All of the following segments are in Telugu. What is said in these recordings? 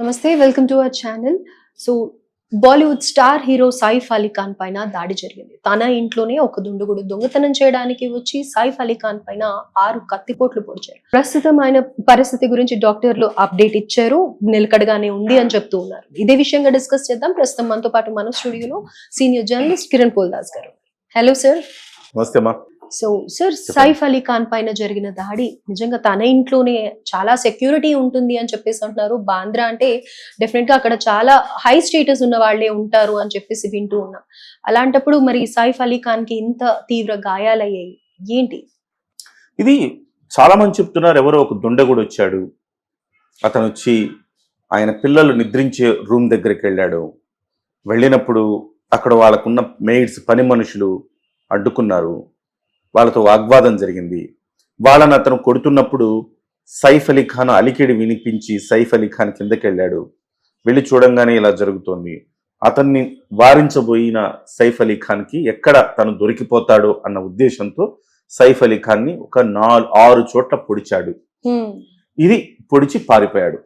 నమస్తే welcome to our channel. So Bollywood star hero Saif Ali Khan పైన దాడి జరిగింది. తన ఇంట్లోనే ఒక దుండగుడు దొంగతనం చేయడానికి వచ్చి సైఫ్ అలీ ఖాన్ పైన ఆరు కత్తిపోట్లు పొడిచారు. ప్రస్తుతం ఆయన పరిస్థితి గురించి డాక్టర్లు అప్డేట్ ఇచ్చారు. నిలకడగానే ఉంది అని చెప్తూ ఉన్నారు. ఇదే విషయంగా డిస్కస్ చేద్దాం. ప్రస్తుతం మనతో పాటు మన స్టూడియోలో senior journalist Kiran Poldas garu hello sir. నమస్తే సో సార్ సైఫ్ అలీ ఖాన్ పైన జరిగిన దాడి నిజంగా తన ఇంట్లోనే చాలా సెక్యూరిటీ ఉంటుంది అని చెప్పేసి అంటున్నారు. బాంద్రా అంటే డెఫినెట్గా అక్కడ చాలా హై స్టేటస్ ఉన్న వాళ్ళే ఉంటారు అని చెప్పేసి వింటూ ఉన్నాం. అలాంటప్పుడు మరి సైఫ్ అలీ ఖాన్కి ఇంత తీవ్ర గాయాలయ్యాయి. ఏంటి? ఇది చాలా మంది చెప్తున్నారు ఎవరో ఒక దుండగుడు వచ్చాడు. అతను వచ్చి ఆయన పిల్లలు నిద్రించే రూమ్ దగ్గరికి వెళ్ళాడు. వెళ్ళినప్పుడు అక్కడ వాళ్ళకున్న మెయిడ్స్ పని మనుషులు అడ్డుకున్నారు. వాళ్ళతో వాగ్వాదం జరిగింది. వాళ్ళని అతను కొడుతున్నప్పుడు సైఫ్ అలీ ఖాన్ అలికిడి వినిపించి సైఫ్ అలీ ఖాన్ కిందకి వెళ్ళాడు వెళ్ళి చూడంగానే ఇలా జరుగుతోంది. అతన్ని వారించబోయిన సైఫ్ అలీ ఖాన్కి ఎక్కడ తను దొరికిపోతాడో అన్న ఉద్దేశంతో సైఫ్ అలీ ఖాన్ని ఒక నాలుగు ఆరు చోట్ల పొడిచాడు. ఇది పొడిచి పారిపోయాడు.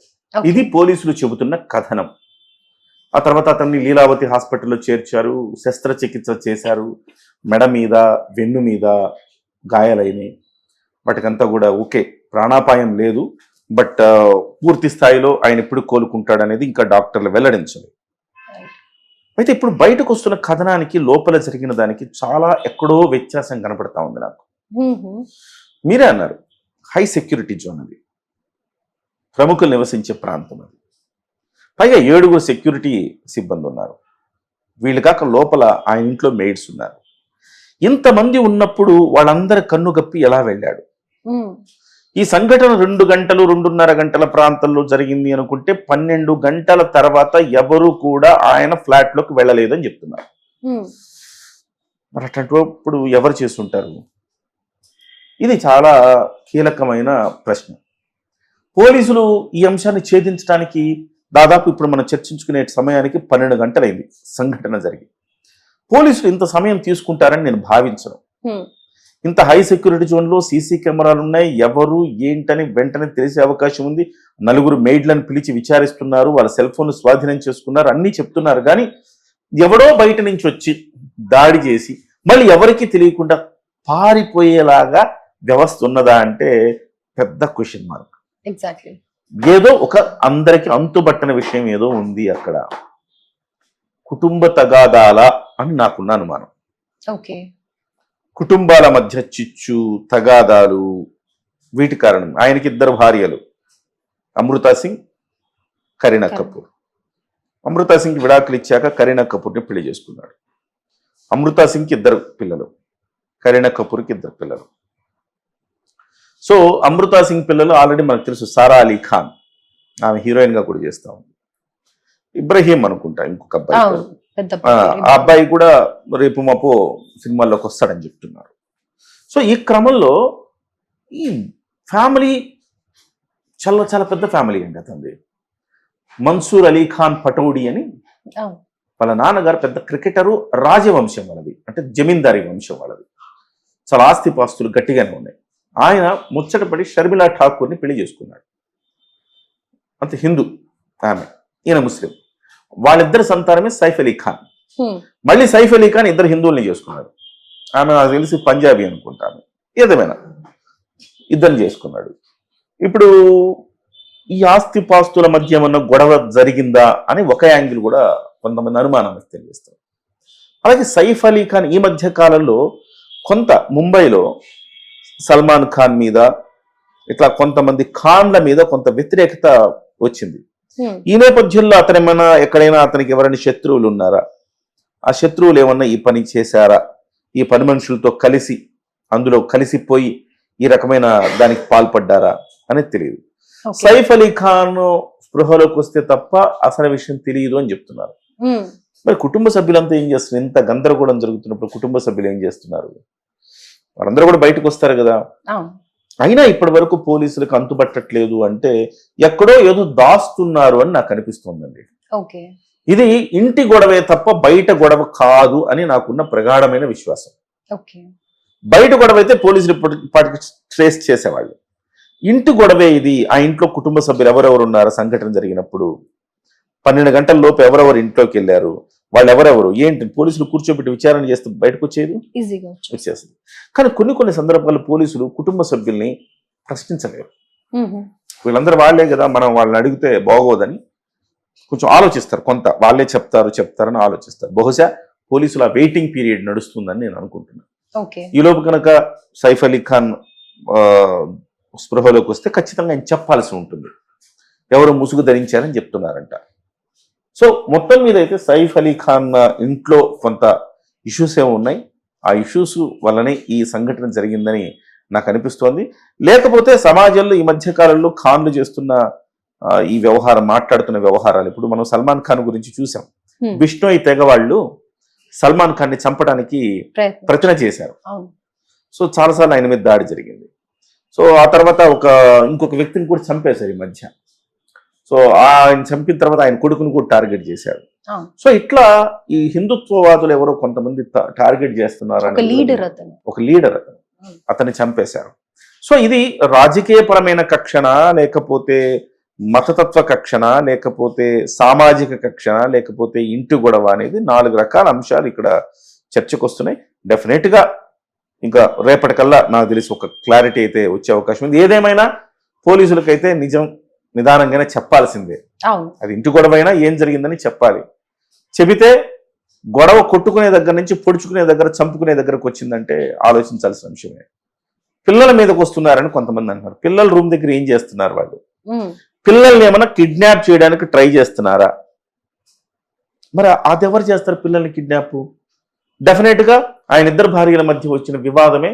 ఇది పోలీసులు చెబుతున్న కథనం. ఆ తర్వాత అతన్ని లీలావతి హాస్పిటల్లో చేర్చారు శస్త్రచికిత్స చేశారు మెడ మీద వెన్ను మీద గాయాలైనాయి. వాటికంతా కూడా ఓకే ప్రాణాపాయం లేదు బట్ పూర్తి స్థాయిలో ఆయన ఎప్పుడు కోలుకుంటాడనేది ఇంకా డాక్టర్లు వెల్లడించలేదు. అయితే ఇప్పుడు బయటకు వస్తున్న కథనానికి లోపల జరిగిన దానికి చాలా ఎక్కడో వ్యత్యాసం కనపడతా ఉంది నాకు. మీరే అన్నారు హై సెక్యూరిటీ జోన్ అది. ప్రముఖులు నివసించే ప్రాంతం అది. పైగా ఏడుగురు సెక్యూరిటీ సిబ్బంది ఉన్నారు వీళ్ళు కాక లోపల ఆయన ఇంట్లో మెయిడ్స్ ఉన్నారు. ఇంతమంది ఉన్నప్పుడు వాళ్ళందరి కన్ను గప్పి ఎలా వెళ్ళాడు. ఈ సంఘటన రెండు గంటలు రెండున్నర గంటల ప్రాంతంలో జరిగింది అనుకుంటే పన్నెండు గంటల తర్వాత ఎవరు కూడా ఆయన ఫ్లాట్లోకి వెళ్ళలేదని చెప్తున్నారు. మరి అటువంటిప్పుడు ఎవరు చేస్తుంటారు? ఇది చాలా కీలకమైన ప్రశ్న. పోలీసులు ఈ అంశాన్ని ఛేదించడానికి దాదాపు ఇప్పుడు మనం చర్చించుకునే సమయానికి పన్నెండు గంటలైంది సంఘటన జరిగి. పోలీసులు ఇంత సమయం తీసుకుంటారని నేను భావించను. ఇంత హై సెక్యూరిటీ జోన్లో సీసీ కెమెరాలు ఉన్నాయి. ఎవరు ఏంటని వెంటనే తెలిసే అవకాశం ఉంది. నలుగురు మెయిడ్లను పిలిచి విచారిస్తున్నారు. వాళ్ళ సెల్ ఫోన్ స్వాధీనం చేసుకున్నారు. అన్నీ చెప్తున్నారు. కానీ ఎవడో బయట నుంచి వచ్చి దాడి చేసి మళ్ళీ ఎవరికీ తెలియకుండా పారిపోయేలాగా వ్యవస్థ ఉన్నదా అంటే పెద్ద క్వశ్చన్ మార్క్ ఎగ్జాక్ట్లీ ఏదో ఒక అందరికి అంతుబట్టని విషయం ఏదో ఉంది అక్కడ. కుటుంబ తగాదాల అని నాకున్న అనుమానం. ఓకే. కుటుంబాల మధ్య చిచ్చు తగాదాలు వీటి కారణం. ఆయనకి ఇద్దరు భార్యలు. అమృతా సింగ్ కరీనా. కపూర్. అమృతా సింగ్ విడాకులు ఇచ్చాక కరీనా కపూర్ని పెళ్ళి చేసుకున్నాడు. అమృతా సింగ్కి ఇద్దరు పిల్లలు. కరీనా కపూర్కి ఇద్దరు పిల్లలు. సో అమృతా సింగ్ పిల్లలు ఆల్రెడీ మనకు తెలుసు సారా అలీ ఖాన్. ఆమె హీరోయిన్గా కూడా చేస్తా ఉంది. ఇబ్రహీం అనుకుంటా ఇంకొక అబ్బాయి ఆ అబ్బాయి కూడా రేపు మాపో సినిమాల్లోకి వస్తాడని చెప్తున్నారు. సో ఈ క్రమంలో ఈ ఫ్యామిలీ చాలా చాలా పెద్ద ఫ్యామిలీ అండి అతనిది. మన్సూర్ అలీ ఖాన్ పటౌడి అని వాళ్ళ నాన్నగారు పెద్ద క్రికెటరు రాజవంశం వాళ్ళది. అంటే జమీందారీ వంశం వాళ్ళది. చాలా ఆస్తిపాస్తులు గట్టిగానే ఉన్నాయి. ఆయన ముచ్చటపడి షర్మిలా ఠాకూర్ని పెళ్ళి చేసుకున్నాడు. అంత హిందూ ఆమె. ఈయన ముస్లిం. వాళ్ళిద్దరి సంతానమే సైఫ్ అలీ ఖాన్. మళ్ళీ సైఫ్ అలీ ఖాన్ ఇద్దరు హిందువుల్ని చేసుకున్నాడు ఆమె నాకు తెలిసి పంజాబీ అనుకుంటాను. ఏదేమైనా ఇద్దరిని చేసుకున్నాడు. ఇప్పుడు ఈ ఆస్తి పాస్తుల మధ్య ఏమన్నా గొడవ జరిగిందా అని ఒక యాంగిల్ కూడా కొంతమంది అనుమానం వ్యక్తం చేస్తారు. అలాగే సైఫ్ అలీ ఖాన్ ఈ మధ్య కాలంలో కొంత ముంబైలో సల్మాన్ ఖాన్ మీద ఇట్లా కొంతమంది ఖాన్ల మీద కొంత వ్యతిరేకత వచ్చింది. ఈ నేపథ్యంలో అతను ఏమైనా ఎక్కడైనా అతనికి ఎవరైనా శత్రువులు ఉన్నారా? ఆ శత్రువులు ఏమన్నా ఈ పని చేశారా? ఈ పని మనుషులతో కలిసి అందులో కలిసిపోయి ఈ రకమైన దానికి పాల్పడ్డారా అనేది తెలియదు. సైఫ్ అలీ ఖాన్ స్పృహలోకి వస్తే తప్ప అసలు విషయం తెలియదు అని చెప్తున్నారు. హ్మ్. మరి కుటుంబ సభ్యులంతా ఏం చేస్తున్నారు? ఇంత గందరగోళం జరుగుతున్నప్పుడు కుటుంబ సభ్యులు ఏం చేస్తున్నారు? వాళ్ళందరూ కూడా బయటకు వస్తారు కదా. అయినా ఇప్పటి వరకు పోలీసులకు అంతుపట్టట్లేదు అంటే ఎక్కడో ఏదో దాస్తున్నారు అని నాకు అనిపిస్తోందండి. ఓకే. ఇది ఇంటి గొడవే తప్ప బయట గొడవ కాదు అని నాకున్న ప్రగాఢమైన విశ్వాసం. బయట గొడవ అయితే పోలీసులు ఇప్పటికి ట్రేస్ చేసేవాళ్ళు. ఇంటి గొడవే ఇది. ఆ ఇంట్లో కుటుంబ సభ్యులు ఎవరెవరు ఉన్నారో? సంఘటన జరిగినప్పుడు పన్నెండు గంటల లోపు ఎవరెవరు ఇంట్లోకి వెళ్ళారు? వాళ్ళు ఎవరెవరు ఏంటి? పోలీసులు కూర్చోబెట్టి విచారణ చేస్తే బయటకు వచ్చేది ఈజీగా వచ్చు వచ్చేస్తుంది. కానీ కొన్ని కొన్ని సందర్భాల్లో పోలీసులు కుటుంబ సభ్యుల్ని ప్రశ్నించలేరు. వీళ్ళందరూ వాళ్ళే కదా మనం వాళ్ళని అడిగితే బాగోదని కొంచెం ఆలోచిస్తారు కొంత. వాళ్ళే చెప్తారు చెప్తారని ఆలోచిస్తారు. బహుశా పోలీసుల వెయిటింగ్ పీరియడ్ నడుస్తుందని నేను అనుకుంటున్నాను. ఓకే. ఈ లోపు కనుక సైఫ్ అలీ ఖాన్ స్పృహలోకి వస్తే ఖచ్చితంగా ఆయన చెప్పాల్సి ఉంటుంది. ఎవరు ముసుగు ధరించారని చెప్తున్నారంట. సో మొత్తం మీద అయితే సైఫ్ అలీ ఖాన్ ఇంట్లో కొంత ఇష్యూస్ ఏమో ఉన్నాయి. ఆ ఇష్యూస్ వల్లనే ఈ సంఘటన జరిగిందని నాకు అనిపిస్తోంది. లేకపోతే సమాజంలో ఈ మధ్య కాలంలో ఖాన్లు చేస్తున్న ఈ వ్యవహారం మాట్లాడుతున్న వ్యవహారాలు ఇప్పుడు మనం సల్మాన్ ఖాన్ గురించి చూసాం. బిష్ణోయ్ తెగ వాళ్ళు సల్మాన్ ఖాన్ని చంపడానికి ప్రతిన చేశారు. సో చాలాసార్లు ఆయన మీద దాడి జరిగింది. సో ఆ తర్వాత ఒక ఇంకొక వ్యక్తిని కూడా చంపేశారు ఈ మధ్య. సో ఆయన చంపిన తర్వాత ఆయన కొడుకుని కూడా టార్గెట్ చేశారు అవును. సో ఇట్లా ఈ హిందుత్వవాదులు ఎవరో కొంతమంది టార్గెట్ చేస్తున్నారు ఒక అనేది లీడర్ అతను. ఒక లీడర్ అతను అతన్ని చంపేశారు. సో ఇది రాజకీయపరమైన కక్షణ లేకపోతే మతతత్వ కక్షణ లేకపోతే సామాజిక కక్షణ లేకపోతే ఇంటి గొడవ అనేది నాలుగు రకాల అంశాలు ఇక్కడ చర్చకు వస్తున్నాయి. డెఫినెట్గా ఇంకా రేపటికల్లా నాకు తెలిసి ఒక క్లారిటీ అయితే వచ్చే అవకాశం ఉంది. ఏదేమైనా పోలీసులకైతే నిజం నిదానంగానే చెప్పాల్సిందే. అది ఇంటి గొడవ అయినా ఏం జరిగిందని చెప్పాలి. చెబితే గొడవ కొట్టుకునే దగ్గర నుంచి పొడుచుకునే దగ్గర చంపుకునే దగ్గరకు వచ్చిందంటే ఆలోచించాల్సిన అంశమే. పిల్లల మీదకి వస్తున్నారని కొంతమంది అంటున్నారు. పిల్లల రూమ్ దగ్గర ఏం చేస్తున్నారు వాళ్ళు. పిల్లల్ని ఏమైనా కిడ్నాప్ చేయడానికి ట్రై చేస్తున్నారా? మరి అది ఎవరు చేస్తారు పిల్లల్ని కిడ్నాప్? డెఫినెట్గా ఆయన ఇద్దరు భార్యల మధ్య వచ్చిన వివాదమే